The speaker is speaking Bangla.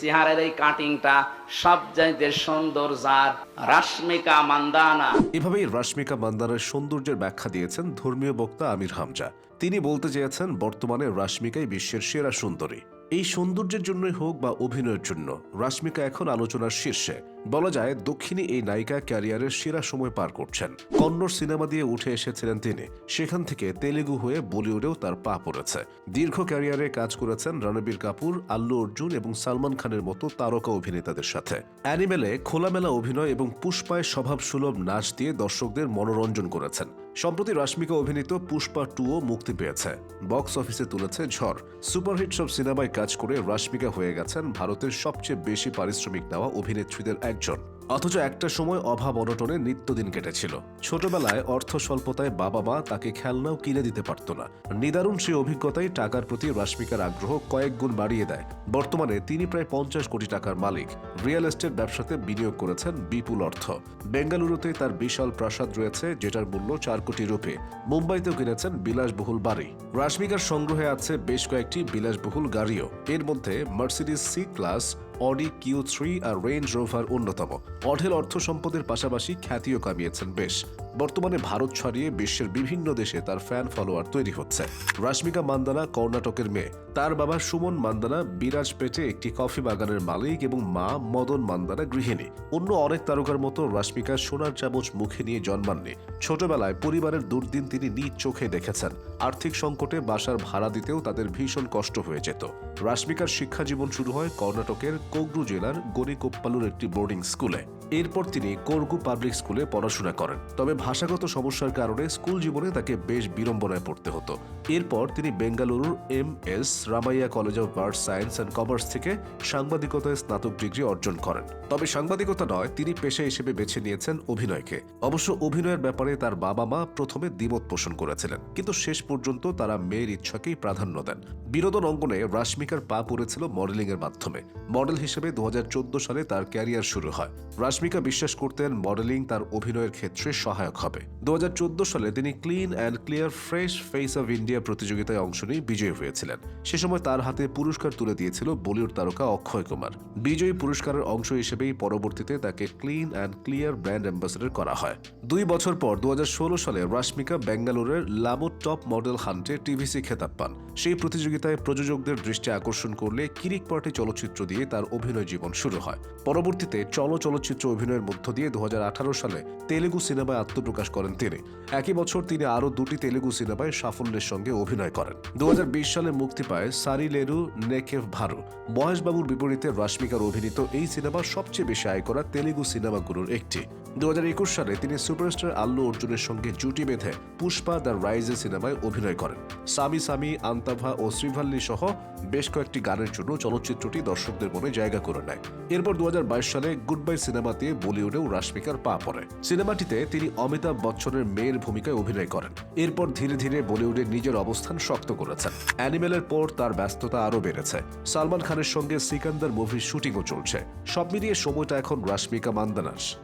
চেহারের এই কাটিংটা সব জায়গায় সুন্দর যার রাশ্মিকা মান্দানা। এভাবেই রশ্মিকা মান্দানার সৌন্দর্যের ব্যাখ্যা দিয়েছেন ধর্মীয় বক্তা আমির হামজা। তিনি বলতে চেয়েছেন, বর্তমানে রাশ্মিকাই বিশ্বের সেরা সুন্দরী। এই সৌন্দর্যের জন্যই হোক বা অভিনয়ের জন্য, রাশ্মিকা এখন আলোচনার শীর্ষে। বলা যায়, দক্ষিণী এই নায়িকা ক্যারিয়ারের সেরা সময় পার করছেন। কন্নড় সিনেমা দিয়ে উঠে এসেছিলেন তিনি। সেখান থেকে তেলেগু হয়ে বলিউডেও তার পা পড়েছে। দীর্ঘ ক্যারিয়ারে কাজ করেছেন রণবীর কাপুর, আল্লু অর্জুন এবং সালমান খানের মতো তারকা অভিনেতাদের সাথে। অ্যানিমেলে খোলামেলা অভিনয় এবং পুষ্পায় স্বভাবসুলভ নাচ দিয়ে দর্শকদের মনোরঞ্জন করেছেন। সম্প্রতি রাশমিকা অভিনীত পুষ্পা টুও মুক্তি পেয়েছে। বক্স অফিসে তুলেছে ঝড়। সুপারহিট সব সিনেমায় কাজ করে রাশ্মিকা হয়ে গেছেন ভারতের সবচেয়ে বেশি পারিশ্রমিক নেওয়া অভিনেত্রীদের একজন। অথচ একটা সময় অভাব অনটনে নিত্যদিন কেটেছিল। ছোটবেলায় অর্থ স্বল্পতায় বাবা মা তাকে খেলনাও কিনে দিতে পারত না। নিদারুণ সেই অভিজ্ঞতাই টাকার প্রতি রাশ্মিকার আগ্রহ কয়েক গুণ বাড়িয়ে দেয়। বর্তমানে তিনি প্রায় পঞ্চাশ কোটি টাকার মালিক। রিয়েল এস্টেট ব্যবসাতে বিনিয়োগ করেছেন বিপুল অর্থ। বেঙ্গালুরুতে তার বিশাল প্রাসাদ রয়েছে, যেটার মূল্য চার কোটি রুপি। মুম্বাইতেও কিনেছেন বিলাসবহুল বাড়ি। রাশ্মিকার সংগ্রহে আছে বেশ কয়েকটি বিলাসবহুল গাড়িও। এর মধ্যে Mercedes C class Audi Q three আর রেঞ্জ রোভার অন্যতম। অঢেল অর্থ সম্পদের পাশাপাশি খ্যাতিও কামিয়েছেন বেশ। বর্তমানে ভারত ছাড়িয়ে বিশ্বের বিভিন্ন দেশে তার ফ্যান ফলোয়ার তৈরি হচ্ছে। রাশ্মিকা মান্দানা কর্ণাটকের মেয়ে। তার বাবা সুমন মান্দানা বিরাজপেটে একটি কফি বাগানের মালিক এবং মা মদন মান্দানা গৃহিণী। অন্য অনেক তারকার মতো রাশ্মিকা সোনার চামচ মুখে নিয়ে জন্মাননি। ছোটবেলায় পরিবারের দুর্দিন তিনি নিজ চোখে দেখেছেন। আর্থিক সংকটে বাসার ভাড়া দিতেও তাদের ভীষণ কষ্ট হয়ে যেত। রাশ্মিকার শিক্ষা জীবন শুরু হয় কর্ণাটকের কোগ্রু জেলার গরিকোপ্পালুর একটি বোর্ডিং স্কুলে এরপর তিনি কোরগু পাবলিক স্কুলে পড়াশোনা করেন। তবে ভাষাগত সমস্যার কারণে স্কুল জীবনে তাকে বেশ বিড়ম্বনায় পড়তে হতো। এরপর তিনি বেঙ্গালুরুর M S Ramaiah college of bird science and commerce থেকে সাংবাদিকতায় স্নাতক ডিগ্রি অর্জন করেন। তবে সাংবাদিকতা নয়, তিনি পেশা হিসেবে বেছে নিয়েছেন অভিনয়কে। অবশ্য অভিনয়ের ব্যাপারে তার বাবা মা প্রথমে দ্বিমত পোষণ করেছিলেন, কিন্তু শেষ পর্যন্ত তারা মেয়ের ইচ্ছাকেই প্রাধান্য দেন। বিনোদন অঙ্গনে রাশ্মিকার পা পড়েছিল মডেলিং এর মাধ্যমে। মডেল হিসেবে দু হাজার চোদ্দ সালে তার ক্যারিয়ার শুরু হয়। রাশ্মিকা বিশ্বাস করতেন মডেলিং তার অভিনয়ের ক্ষেত্রে সহায়ক হবে। দু সালে তিনি Clean and Clear fresh face of India প্রতিযোগিতায় অংশ নিয়ে বিজয়ী হয়েছিলেন। সে সময় তার হাতে পুরস্কার তুলে দিয়েছিল বলিউড তারকা অক্ষয় কুমার। বিজয়ী পুরস্কারের অংশ হিসেবেই পরবর্তীতে তাকে Clean and Clear brand ambassador করা হয়। দুই বছর পর দু সালে রাশ্মিকা বেঙ্গালুরের লামো টপ মডেল হান্টে টিভিসি খেতাব পান। সেই প্রতিযোগিতায় প্রযোজকদের দৃষ্টি আকর্ষণ করলে কিরিক পার্টি চলচ্চিত্র দিয়ে তার অভিনয় জীবন শুরু হয়। পরবর্তীতে চল চলচ্চিত্র অভিনয়ের মধ্য দিয়ে দু হাজার আঠারো সালে তেলেগু সিনেমায় আত্মপ্রকাশ করেন তিনি। একই বছর তিনি আরও দুটি তেলেগু সিনেমায় সাফল্যের সঙ্গে অভিনয় করেন। দু হাজার বিশ সালে মুক্তি পায় সারি লেরু, নেকেভ ভারু। মহেশবাবুর বিপরীতে রাশ্মিকার অভিনীত এই সিনেমা সবচেয়ে বেশি আয় করা তেলেগু সিনেমাগুলোর একটি। দু সালে তিনি সুপারস্টার আল্লু অর্জুনের সঙ্গে জুটি বেঁধে পুষ্পা দ্য রাইজে সিনেমায় অভিনয় করেন। সামি সামি, আন্তাভা ও শ্রীভাল্লি সহ বেশ কয়েকটি গানের জন্য চলচ্চিত্রটি দর্শকদের মনে জায়গা করে নেয়। এরপর দু হাজার বাইশ সালে গুড বাই সিনেমাতে বলিউডেও রাশ্মিকার পা পড়ে। সিনেমাটিতে তিনি অমিতাভ বচ্চনের মেয়ের ভূমিকায় অভিনয় করেন। এরপর ধীরে ধীরে বলিউডে নিজের অবস্থান শক্ত করেছেন। অ্যানিমেলের পর তার ব্যস্ততা আরও বেড়েছে। সালমান খানের সঙ্গে সিকান্দার মুভির শুটিংও চলছে। সব মিলিয়ে সময়টা এখন রাশ্মিকা মান্দানাস।